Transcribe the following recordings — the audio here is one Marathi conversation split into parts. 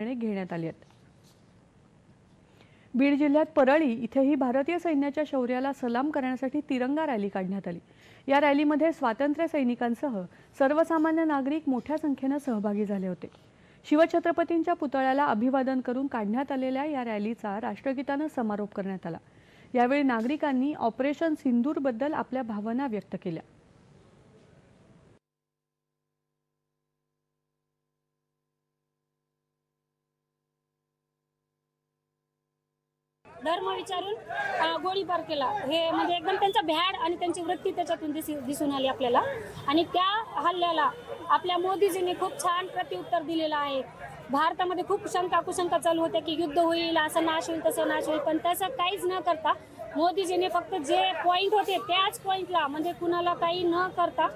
निर्णय घेण्यात आले आहेत. बीड जिल्ह्यात परळी इथेही भारतीय सैन्याच्या शौर्याला सलाम करण्यासाठी तिरंगा रॅली काढण्यात आली. या रॅलीमध्ये स्वातंत्र्य सैनिकांसह सर्वसामान्य नागरिक मोठ्या संख्येनं सहभागी झाले होते. शिवछत्रपतींच्या पुतळ्याला अभिवादन करून काढण्यात आलेल्या या रॅलीचा राष्ट्रगीतानं समारोप करण्यात आला. यावेळी नागरिकांनी ऑपरेशन सिंदूरबद्दल आपल्या भावना व्यक्त केल्या. धर्म विचारून गोळीबार केला. हे म्हणजे एकदम त्यांचा भ्याड आणि त्यांची वृत्ती त्याच्यातून दिस दिसून आली आपल्याला. आणि त्या हल्ल्याला आपल्या मोदीजींनी खूप छान प्रत्युत्तर दिलेलं आहे. भारतामध्ये खूप शंका कुशंका चालू होत्या की युद्ध होईल असं नाश होईल तसं नाश होईल. पण तसं काहीच न करता मोदीजींनी फक्त जे पॉईंट होते त्याच पॉईंटला म्हणजे कुणाला काही न करता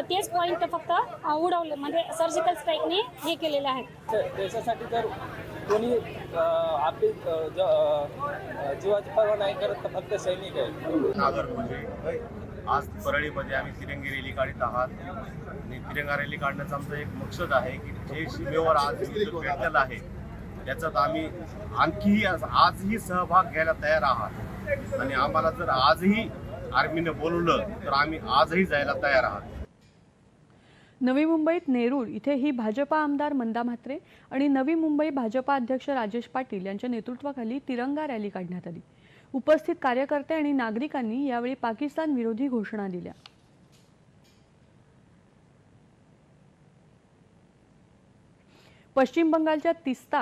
तेच पॉईंट फक्त उडवले. म्हणजे सर्जिकल स्ट्राईकने हे केलेले आहेत देशासाठी कोणी आपली ज- जीवाची पर्वा नाही करत तर फक्त सैनिक आहे नागर म्हणजे आज परळीमध्ये आम्ही तिरंगी रॅली काढत आहात. आणि तिरंगा रॅली काढण्याचा आमचा एक मकसद आहे की जे सीमेवर आज भेटलेलं आहे त्याच्यात आम्ही आणखीही आजही सहभाग घ्यायला तयार आहात. आणि आम्हाला जर आजही आर्मीने बोलवलं तर आम्ही आजही जायला तयार आहात. नवी मुंबईत नेरूळ इथे ही भाजपा आमदार मंदा म्हात्रे आणि नवी मुंबई भाजपा अध्यक्ष राजेश पाटील यांच्या नेतृत्वाखाली तिरंगा रॅली काढण्यात आली. उपस्थित कार्यकर्ते आणि नागरिकांनी यावेळी पाकिस्तान विरोधी घोषणा दिल्या. पश्चिम बंगालच्या तिस्ता